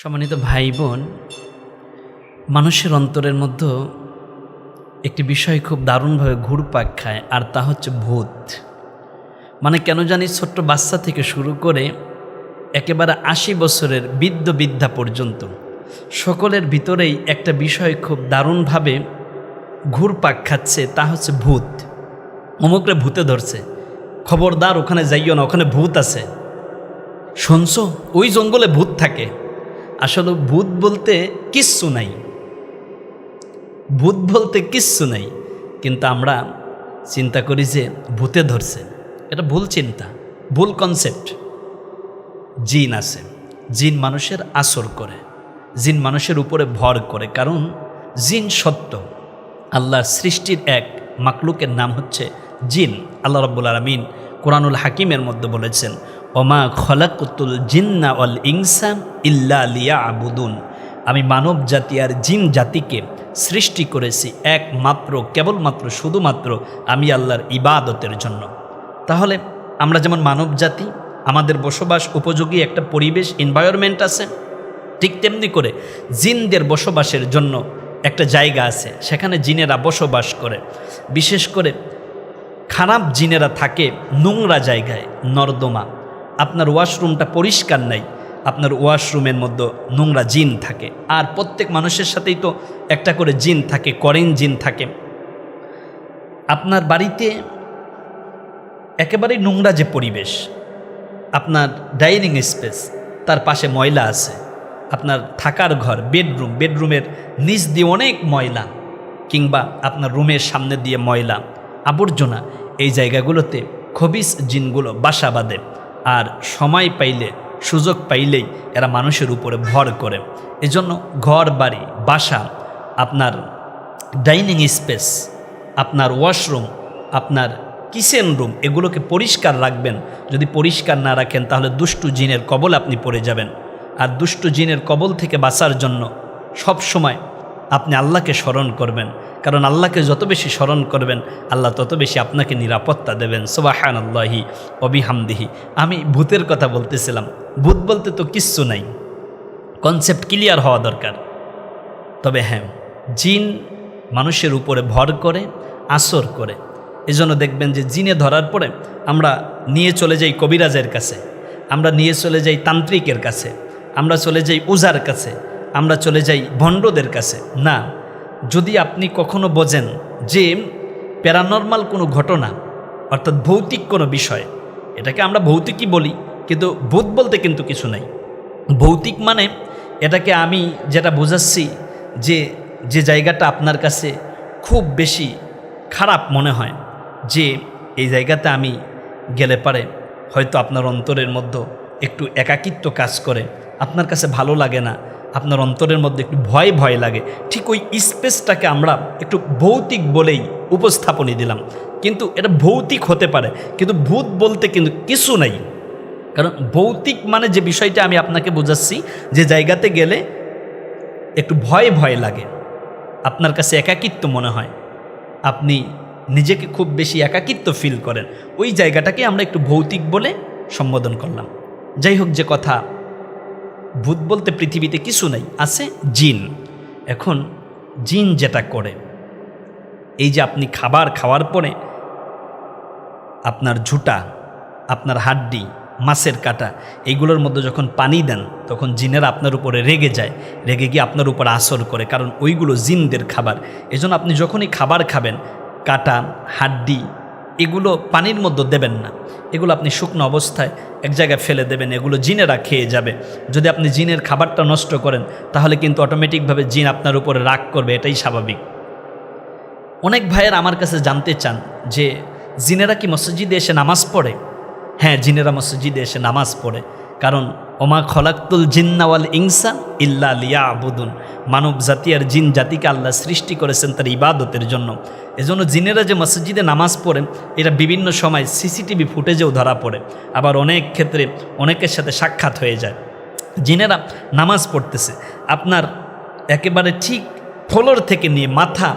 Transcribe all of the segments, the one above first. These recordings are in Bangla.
সম্মানিত ভাই বোন মানুষের অন্তরের মধ্যে একটি বিষয় খুব দারুণভাবে ঘুরপাক খায়, আর তা হচ্ছে ভূত। মানে কেন জানি ছোট্ট বাচ্চা থেকে শুরু করে একেবারে আশি বছরের বৃদ্ধ বৃদ্ধা পর্যন্ত সকলের ভিতরেই একটা বিষয় খুব দারুণভাবে ঘুরপাক খাচ্ছে, তা হচ্ছে ভূত। অমুকরে ভূতে ধরছে। খবরদার, ওখানে যাইও না, ওখানে ভূত আছে। শুনছো? ওই জঙ্গলে ভূত থাকে। আসলে ভূত বলতে কিচ্ছু নাই। ভূত বলতে কিচ্ছু নাই, কিন্তু আমরা চিন্তা করি যে ভূতে ধরছে। এটা ভুল চিন্তা, ভুল কনসেপ্ট জিন আছে, জিন মানুষের আসর করে, জিন মানুষের উপরে ভর করে, কারণ জিন সত্য। আল্লাহ সৃষ্টির এক মাকলুকের নাম হচ্ছে জিন। আল্লাহ রব্বুল আলমিন কোরআনুল হাকিমের মধ্যে বলেছেন ওমা খলাকুতুল জিন্না অল ইনসান ইল্লা লিয়া আবুদুন আমি মানব জাতি আর জিন জাতিকে সৃষ্টি করেছি একমাত্র, কেবলমাত্র, শুধুমাত্র আমি আল্লাহর ইবাদতের জন্য। তাহলে আমরা যেমন মানব জাতি আমাদের বসবাস উপযোগী একটা পরিবেশ এনভায়রনমেন্ট আছে, ঠিক তেমনি করে জিনদের বসবাসের জন্য একটা জায়গা আছে, সেখানে জিনেরা বসবাস করে। বিশেষ করে খারাপ জিনেরা থাকে নোংরা জায়গায়, নর্দমা। আপনার ওয়াশরুমটা পরিষ্কার নাই, আপনার ওয়াশরুমের মধ্যে নোংরা জিন থাকে। আর প্রত্যেক মানুষের সাথেই তো একটা করে জিন থাকে, করেন জিন থাকে। আপনার বাড়িতে একেবারেই নোংরা যে পরিবেশ, আপনার ডাইনিং স্পেস, তার পাশে ময়লা আছে, আপনার থাকার ঘর, বেডরুম, বেডরুমের নিচ দিয়ে অনেক ময়লা, কিংবা আপনার রুমের সামনে দিয়ে ময়লা, আবর্জনা, এই জায়গাগুলোতে খবিস জিনগুলো বাসা বাঁধে। আর সময় পাইলে, সুযোগ পাইলেই এরা মানুষের উপরে ভর করে। এজন্য ঘর, বাড়ি, বাসা, আপনার ডাইনিং স্পেস, আপনার ওয়াশরুম, আপনার কিচেন রুম, এগুলোকে পরিষ্কার রাখবেন। যদি পরিষ্কার না রাখেন, তাহলে দুষ্টু জিনের কবল আপনি পড়ে যাবেন। আর দুষ্টু জিনের কবল থেকে বাঁচার জন্য সব সময় আপনি আল্লাহকে স্মরণ করবেন। কারণ আল্লাহকে যত বেশি স্মরণ করবেন, আল্লাহ তত বেশি আপনাকে নিরাপত্তা দেবেন। সোবাহান আল্লাহি অবিহামদিহি আমি ভূতের কথা বলতেছিলাম। ভূত বলতে তো কিচ্ছু নাই। কনসেপ্ট ক্লিয়ার হওয়া দরকার। তবে হ্যাঁ জিন মানুষের উপরে ভর করে, আসর করে। এজন্য দেখবেন যে জিনে ধরার পরে আমরা নিয়ে চলে যাই কবিরাজের কাছে। আমরা নিয়ে চলে যাই তান্ত্রিকের কাছে। আমরা চলে যাই উজার কাছে। আমরা চলে যাই ভণ্ডদের কাছে। না, যদি আপনি কখনো বোঝেন যে প্যারানর্মাল কোনো ঘটনা, অর্থাৎ ভৌতিক কোনো বিষয়, এটাকে আমরা ভৌতিকই বলি, কিন্তু ভূত বলতে কিন্তু কিছু নাই। ভৌতিক মানে এটাকে আমি যেটা বোঝাচ্ছি যে যে জায়গাটা আপনার কাছে খুব বেশি খারাপ মনে হয়, যে এই জায়গাতে আমি গেলে পারে হয়তো আপনার অন্তরের মধ্যে একটু একাকিত্ব কাজ করে, আপনার কাছে ভালো লাগে না আপনার অন্তরের মধ্যে একটু ভয় ভয় লাগে। ঠিক ওই স্পেসটাকে আমরা একটু ভৌতিক বলেই উপস্থাপনই দিলাম। কিন্তু এটা ভৌতিক হতে পারে, কিন্তু ভূত বলতে কিন্তু কিছু নাই। কারণ ভৌতিক মানে যে বিষয়টা আমি আপনাকে বোঝাচ্ছি, যে জায়গাতে গেলে একটু ভয় ভয় লাগে। আপনার কাছে একাকিত্ব মনে হয়। আপনি নিজেকে খুব বেশি একাকিত্ব ফিল করেন। ওই জায়গাটাকে আমরা একটু ভৌতিক বলে সম্বোধন করলাম। যাই হোক, যে কথা ভূত বলতে পৃথিবীতে কিছু নাই, আছে জিন। এখন জিন যেটা করে, এই যে আপনি খাবার খাওয়ার পরে আপনার ঝুটা, আপনার হাড্ডি, মাছের কাটা এইগুলোর মধ্যে যখন পানি দেন, তখন জিনেরা আপনার উপরে রেগে যায়, রেগে গিয়ে আপনার উপর আসর করে, কারণ ওইগুলো জিনদের খাবার। এজন্য আপনি যখনই খাবার খাবেন, কাটা, হাড্ডি, এগুলো পানির মধ্যে দেবেন না। এগুলো আপনি শুকনো অবস্থায় এক জায়গায় ফেলে দেবেন, এগুলো জিনেরা খেয়ে যাবে। যদি আপনি জিনের খাবারটা নষ্ট করেন, তাহলে কিন্তু অটোমেটিকভাবে জিন আপনার উপরে রাগ করবে, এটাই স্বাভাবিক। অনেক ভাইয়ের আমার কাছে জানতে চান যে, জিনেরা কি মসজিদে এসে নামাজ পড়ে? হ্যাঁ জিনেরা মসজিদে এসে নামাজ পড়ে। কারণ ওমা খলাক্তুল জিন্নাওয়াল ইনসা ইল্লা লিয়া আবুদুন মানব জাতি আর জিন জাতিকে আল্লাহ সৃষ্টি করেছেন তার ইবাদতের জন্য। এজন্য জিনেরা যে মসজিদে নামাজ পড়ে, এটা বিভিন্ন সময় সিসিটিভি ফুটেজেও ধরা পড়ে। আবার অনেক ক্ষেত্রে অনেকের সাথে সাক্ষাৎ হয়ে যায়। জিনেরা নামাজ পড়তেছে। আপনার একেবারে ঠিক ফ্লোর থেকে নিয়ে মাথা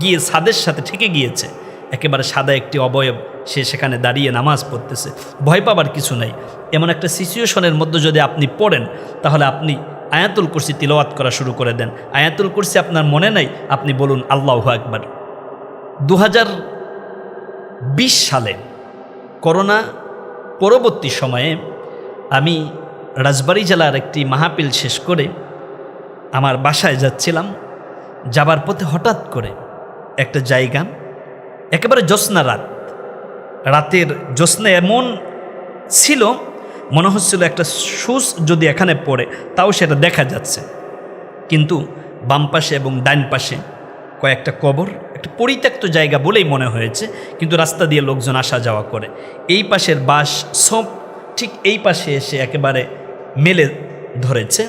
গিয়ে ছাদের সাথে ঠেকে গিয়েছে। একেবারে সাদা একটি অবয়ব সে সেখানে দাঁড়িয়ে নামাজ পড়তেছে। ভয় পাবার কিছু নাই। এমন একটা সিচুয়েশনের মধ্যে যদি আপনি পড়েন, তাহলে আপনি আয়াতুল কুরসি তিলওয়াত করা শুরু করে দেন। আয়াতুল কুরসি আপনার মনে নাই? আপনি বলুন, আল্লাহ একবার দু সালে করোনা পরবর্তী সময়ে আমি রাজবাড়ি জেলার একটি মাহাপিল শেষ করে আমার বাসায় যাচ্ছিলাম। যাবার পথে হঠাৎ করে একটা জায়গা একেবারে জ্যোৎস্না রাত। রাতের জ্যোৎস্না এমন ছিল, মনে হচ্ছিল একটা সুস যদি এখানে পড়ে, তাও সেটা দেখা যাচ্ছে। কিন্তু বাম পাশে এবং ডান পাশে কয়েকটা কবর, একটা পরিত্যক্ত জায়গা বলেই মনে হয়েছে, কিন্তু রাস্তা দিয়ে লোকজন আসা যাওয়া করে। এই পাশের বাস সব ঠিক এই পাশে এসে একেবারে মেলে ধরেছে।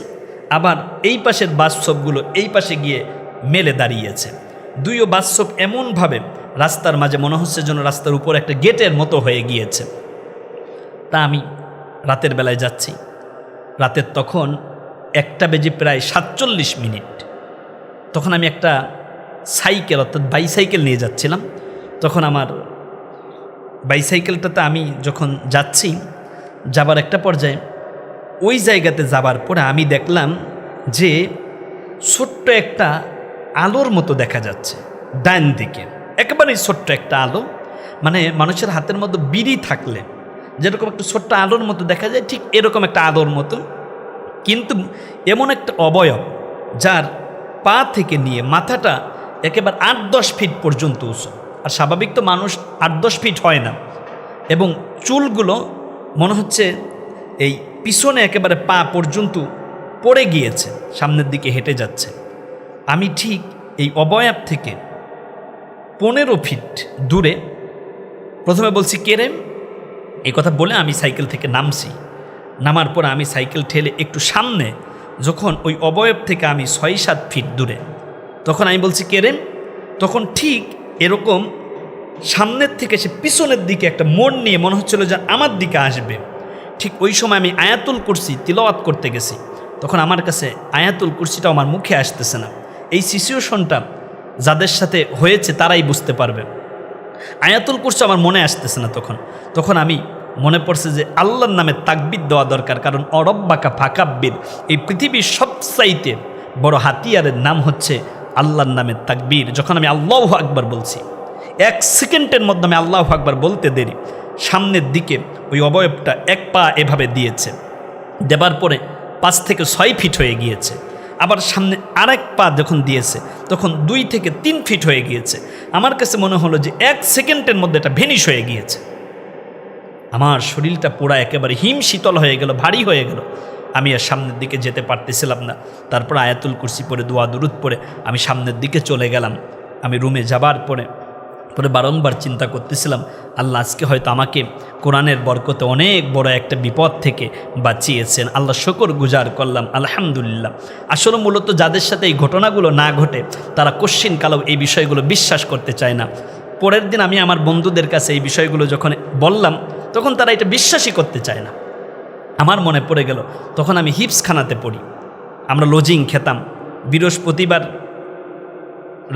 আবার এই পাশের বাস্তবগুলো এই পাশে গিয়ে মেলে দাঁড়িয়েছে। দুইও বাস্তব এমনভাবে রাস্তার মাঝে মনে হচ্ছে যেন রাস্তার উপর একটা গেটের মতো হয়ে গিয়েছে। তা আমি রাতের বেলায় যাচ্ছি। রাতের তখন একটা বেজে প্রায় সাতচল্লিশ মিনিট। তখন আমি একটা সাইকেল, অর্থাৎ বাইসাইকেল নিয়ে যাচ্ছিলাম। তখন আমার বাইসাইকেলটাতে আমি যখন যাচ্ছি, যাবার একটা পর্যায়ে ওই জায়গাতে যাবার পরে আমি দেখলাম যে ছোট্ট একটা আলোর মতো দেখা যাচ্ছে ডান দিকে। একেবারেই ছোট্ট একটা আলো। মানে মানুষের হাতের মধ্যে বিড়ি থাকলে, যেরকম একটা ছোট্ট আলোর মতো দেখা যায়, ঠিক এরকম একটা আলোর মতো। কিন্তু এমন একটা অবয়ব যার পা থেকে নিয়ে মাথাটা একেবারে আট দশ ফিট পর্যন্ত উঁচু। আর স্বাভাবিক তো মানুষ আট দশ ফিট হয় না। এবং চুলগুলো মনে হচ্ছে এই পিছনে একেবারে পা পর্যন্ত পড়ে গিয়েছে, সামনের দিকে হেঁটে যাচ্ছে। আমি ঠিক এই অবয়ব থেকে পনেরো ফিট দূরে প্রথমে বলছি কেরেম এই কথা বলে আমি সাইকেল থেকে নামছি। নামার পর আমি সাইকেল ঠেলে একটু সামনে, যখন ওই অবয়ব থেকে আমি ছয় সাত ফিট দূরে, তখন আমি বলছি কেরেম তখন ঠিক এরকম সামনের থেকে সে পিছনের দিকে একটা মোড় নিয়ে মনে হচ্ছিল যে আমার দিকে আসবে। ঠিক ওই সময় আমি আয়াতুল কুরসি তিলওয়াত করতে গেছি। তখন আমার কাছে আয়াতুল কুরসিটাও আমার মুখে আসতেছে না। এই সিচুয়েশনটা যাদের সাথে হয়েছে তারাই বুঝতে পারবে। আয়াতুল কুরসি আমার মনে আসতেছে না তখন। তখন আমি মনে পড়ছে যে আল্লাহর নামে তাকবিদ দেওয়া দরকার, কারণ অরব্বাকা ফাকাব্বির, এই পৃথিবীর সবচাইতে বড় হাতিয়ারের নাম হচ্ছে আল্লাহর নামে তাকবির। যখন আমি আল্লাহ আকবার বলছি, এক সেকেন্ডের মধ্যে আমি আল্লাহ আকবার বলতে দেরি। সামনের দিকে ওই অবয়বটা এক পা এভাবে দিয়েছে, দেবার পরে পাঁচ থেকে ছয় ফিট হয়ে গিয়েছে। আবার সামনে আরেক পা যখন দিয়েছে, তখন দুই থেকে তিন ফিট হয়ে গিয়েছে। আমার কাছে মনে হলো যে এক সেকেন্ডের মধ্যে এটা ভেনিশ হয়ে গিয়েছে। আমার শরীরটা পুরা একেবারে হিম শীতল হয়ে গেল, ভারী হয়ে গেল। আমি আর সামনের দিকে যেতে পারতেছিলাম না। তারপর আয়াতুল কুরসি পরে দোয়া, দুরুদ পরে আমি সামনের দিকে চলে গেলাম। আমি রুমে যাবার পরে পরে বারংবার চিন্তা করতেছিলাম, আল্লাহ আজকে হয়তো আমাকে কোরআনের বরকতে অনেক বড় একটা বিপদ থেকে বাঁচিয়েছেন। আল্লাহ শকর গুজার করলাম, আলহামদুলিল্লাহ। আসলে মূলত যাদের সাথে এই ঘটনাগুলো না ঘটে, তারা কোশ্চিন কালো এই বিষয়গুলো বিশ্বাস করতে চায় না। পরের দিন আমি আমার বন্ধুদের কাছে এই বিষয়গুলো যখন বললাম, তখন তারা এটা বিশ্বাসই করতে চায় না। আমার মনে পড়ে গেল, তখন আমি হিপস খানাতে পড়ি। আমরা লজিং খেতাম। বৃহস্পতিবার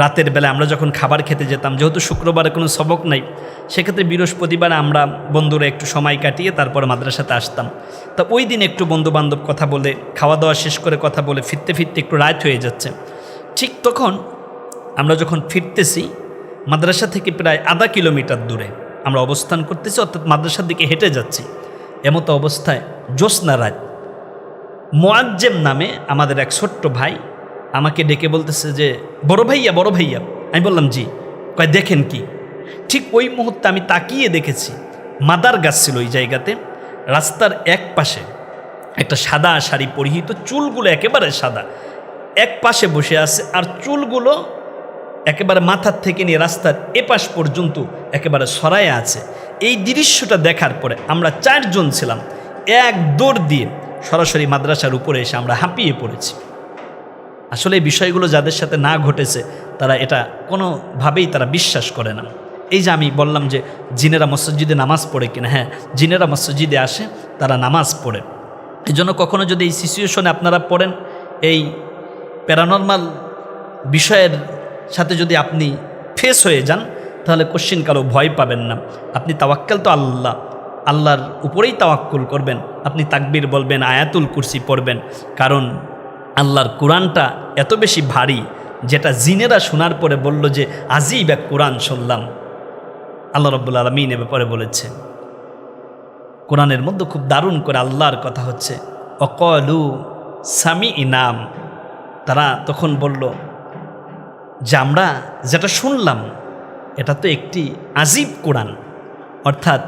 রাতের বেলা আমরা যখন খাবার খেতে যেতাম, যেহেতু শুক্রবারে কোনো সবক নাই, সেক্ষেত্রে বৃহস্পতিবার আমরা বন্ধুরা একটু সময় কাটিয়ে তারপর মাদ্রাসাতে আসতাম। তা ওই দিন একটু বন্ধুবান্ধব কথা বলে খাওয়া দাওয়া শেষ করে কথা বলে ফিরতে ফিরতে একটু রাত হয়ে যাচ্ছে। ঠিক তখন আমরা যখন ফিরতেছি, মাদ্রাসা থেকে প্রায় আধা কিলোমিটার দূরে আমরা অবস্থান করতেছি, অর্থাৎ মাদ্রাসার দিকে হেঁটে যাচ্ছি। এমতো অবস্থায় জ্যোৎস্না রাত। মোয়াজ্জেম নামে আমাদের এক ছোট্ট ভাই আমাকে ডেকে বলতেছে যে, বড় ভাইয়া বড় ভাইয়া। আমি বললাম, জি। কয়, দেখেন কি, ঠিক ওই মুহূর্তে আমি তাকিয়ে দেখেছি, মাদার গাছ ছিল ওই জায়গাতে, রাস্তার এক পাশে একটা সাদা শাড়ি পরিহিত, চুলগুলো একেবারে সাদা। এক পাশে বসে আছে আর চুলগুলো একেবারে মাথার থেকে নিয়ে রাস্তার এপাশ পর্যন্ত একেবারে সরায় আছে। এই দৃশ্যটা দেখার পরে আমরা চারজন ছিলাম। এক দৌড় দিয়ে সরাসরি মাদ্রাসার উপরে এসে আমরা হাঁপিয়ে পড়েছি। আসলে এই বিষয়গুলো যাদের সাথে না ঘটেছে, তারা এটা কোনোভাবেই তারা বিশ্বাস করে না। এই যে আমি বললাম যে জিনেরা মসজিদে নামাজ পড়ে কিনা হ্যাঁ জিনেরা মসজিদে আসে, তারা নামাজ পড়ে। এই জন্য কখনও যদি এই সিচুয়েশনে আপনারা পড়েন, এই প্যারানর্মাল বিষয়ের সাথে যদি আপনি ফেস হয়ে যান, তাহলে কোশ্চিন কারও ভয় পাবেন না। আপনি তাওয়াক্কাল তো আল্লাহ, আল্লাহর উপরেই তাওয়াক্কুল করবেন। আপনি তাকবির বলবেন, আয়াতুল কুরসি পড়বেন। কারণ আল্লাহর কোরআনটা এত বেশি ভারী, যেটা জিনেরা শোনার পরে বলল যে, আজীব এক কোরআন শুনলাম। আল্লাহ রব্বুল আলমিন এ ব্যাপারে বলেছে। কোরআনের মধ্যে খুব দারুণ করে আল্লাহর কথা হচ্ছে। অকলু সামি ইনাম। তারা তখন বলল, যে আমরা যেটা শুনলাম, এটা তো একটি আজীব কোরআন। অর্থাৎ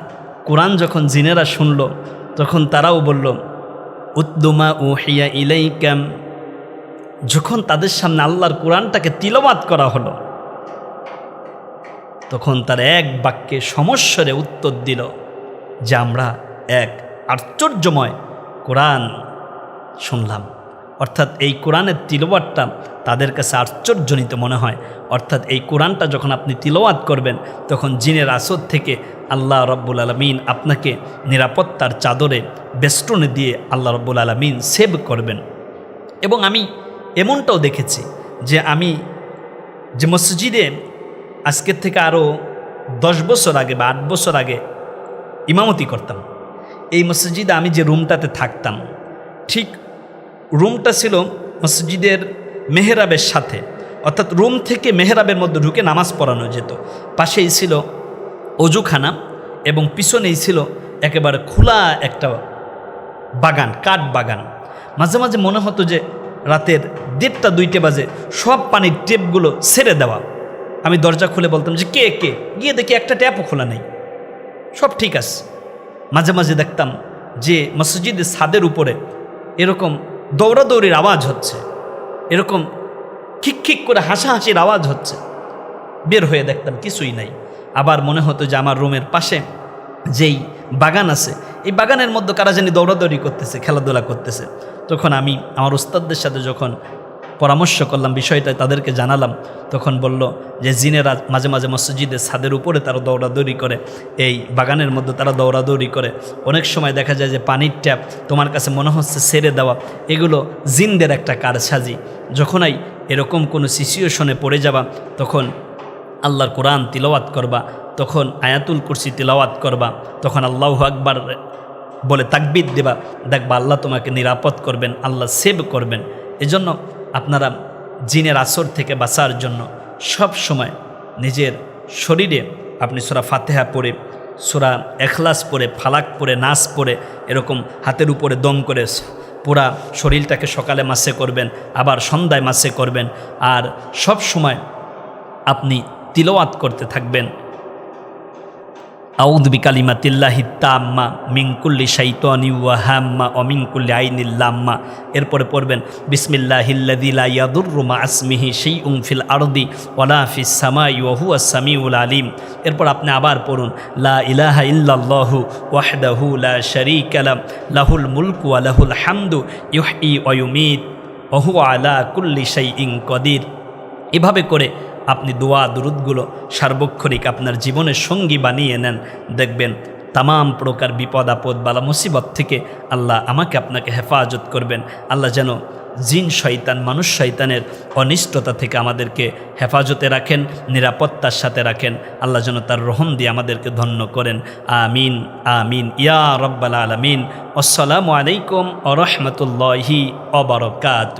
কোরআন যখন জিনেরা শুনল, তখন তারাও বলল, উদ্দুমা ও হিয়া ইলাইকাম যখন তাদের সামনে আল্লাহর কোরআনটাকে তিলবাত করা হলো, তখন তার এক বাক্যে সমস্বরে উত্তর দিল যে আমরা এক আশ্চর্যময় কোরআন শুনলাম। অর্থাৎ এই কোরআনের তিলবাতটা তাদের কাছে আশ্চর্যজনিত মনে হয়। অর্থাৎ এই কোরআনটা যখন আপনি তিলওয়াত করবেন, তখন জিনের আসর থেকে আল্লাহ রব্বুল আলমিন আপনাকে নিরাপত্তার চাদরে বেষ্টনে দিয়ে আল্লাহ রব্বুল আলমিন সেভ করবেন। এবং আমি এমনটাও দেখেছি যে আমি যে মসজিদে আজকের থেকে আরও দশ বছর আগে বা আট বছর আগে ইমামতি করতাম। এই মসজিদে আমি যে রুমটাতে থাকতাম, ঠিক রুমটা ছিল মসজিদের মেহরাবের সাথে। অর্থাৎ রুম থেকে মেহরাবের মধ্যে ঢুকে নামাজ পড়ানো যেত। পাশেই ছিল অজুখানা এবং পিছনেই ছিল একেবারে খোলা একটা বাগান, কাঠ বাগান। মাঝে মাঝে মনে হতো যে রাতের দেড়টা, দুইটে বাজে, সব পানির টেপগুলো ছেড়ে দেওয়া। আমি দরজা খুলে বলতাম যে, কে কে? গিয়ে দেখি একটা ট্যাপও খোলা নেই। সব ঠিক আছে। মাঝে মাঝে দেখতাম যে মসজিদের ছাদের উপরে এরকম দৌড়াদৌড়ির আওয়াজ হচ্ছে। এরকম খিক করে হাসাহাসির আওয়াজ হচ্ছে। বের হয়ে দেখতাম কিছুই নাই। আবার মনে হতো যে, আমার রুমের পাশে যেই বাগান আছে এই বাগানের মধ্যে কারা জানি দৌড়াদৌড়ি করতেছে, খেলাধুলা করতেছে। তখন আমি আমার উস্তাদদের সাথে যখন পরামর্শ করলাম বিষয়টা, তাদেরকে জানালাম। তখন বলল যে, জিনেরা মাঝে মাঝে মসজিদের ছাদের উপরে তারা দৌড়াদৌড়ি করে, এই বাগানের মধ্যে তারা দৌড়াদৌড়ি করে। অনেক সময় দেখা যায় যে, পানির ট্যাপ তোমার কাছে মনে হচ্ছে সেরে দেওয়া, এগুলো জিনদের একটা কারসাজি। যখনই এরকম কোনো সিচুয়েশনে পড়ে যাবা, তখন আল্লাহর কোরআন তিলওয়াত করবা, তখন আয়াতুল কুরসি তিলাওয়াত করবা, তখন আল্লাহ আকবার বলে তাকবিদ দেবা, দেখবা আল্লাহ তোমাকে নিরাপদ করবেন, আল্লাহ সেভ করবেন। এজন্য আপনারা জিনের আসর থেকে বাঁচার জন্য সব সময় নিজের শরীরে আপনি সোরা ফাতেহা পড়ে, সোরা এখলাস পরে ফালাক পরে নাচ পরে এরকম হাতের উপরে দম করে পুরা শরীরটাকে সকালে মাসে করবেন, আবার সন্ধ্যায় মাসে করবেন, আর সব সময় আপনি তিলওয়াত করতে থাকবেন। আউদ বিকালিমাতিল্লাহি তাম্মা মিঙ্কুল্লি শাইতানি ওয়াহাম্মা অমিঙ্কুল্লি আইনিল্লাম্মা এরপরে পড়বেন বিসমিল্লাহিল্লাদিলা ইয়াদুরুমা আসমিহি সেই উংফিল আরদি ওলা ফিস সামাই ওহুয়া সামিউল আলিম। এরপর আপনি আবার পড়ুন, লা ইলাহা ইল্লাল্লাহু ওয়াহদাহু লা শারীকা লাহুল মুলকু ওয়া লাহুল হামদু ইউহয়ি ওয়া ইউমীত ওহু আলা কুল্লি শাইইন কদির। এভাবে করে আপনি দোয়া, দুরুদগুলো সার্বক্ষণিক আপনার জীবনের সঙ্গী বানিয়ে নেন। দেখবেন তামাম প্রকার বিপদ, আপদ, বালা, মুসিবত থেকে আল্লাহ আমাকে আপনাকে হেফাজত করবেন। আল্লাহ যেন জিন শয়তান, মানুষ শয়তানের অনিষ্টতা থেকে আমাদেরকে হেফাজতে রাখেন, নিরাপত্তার সাথে রাখেন। আল্লাহ যেন তার রহম দিয়ে আমাদেরকে ধন্য করেন। আমিন আমিন। ইয়া রব্বাল আলমিন। আসসালামু আলাইকুম আ রহমতুল্লাহি অবরকাত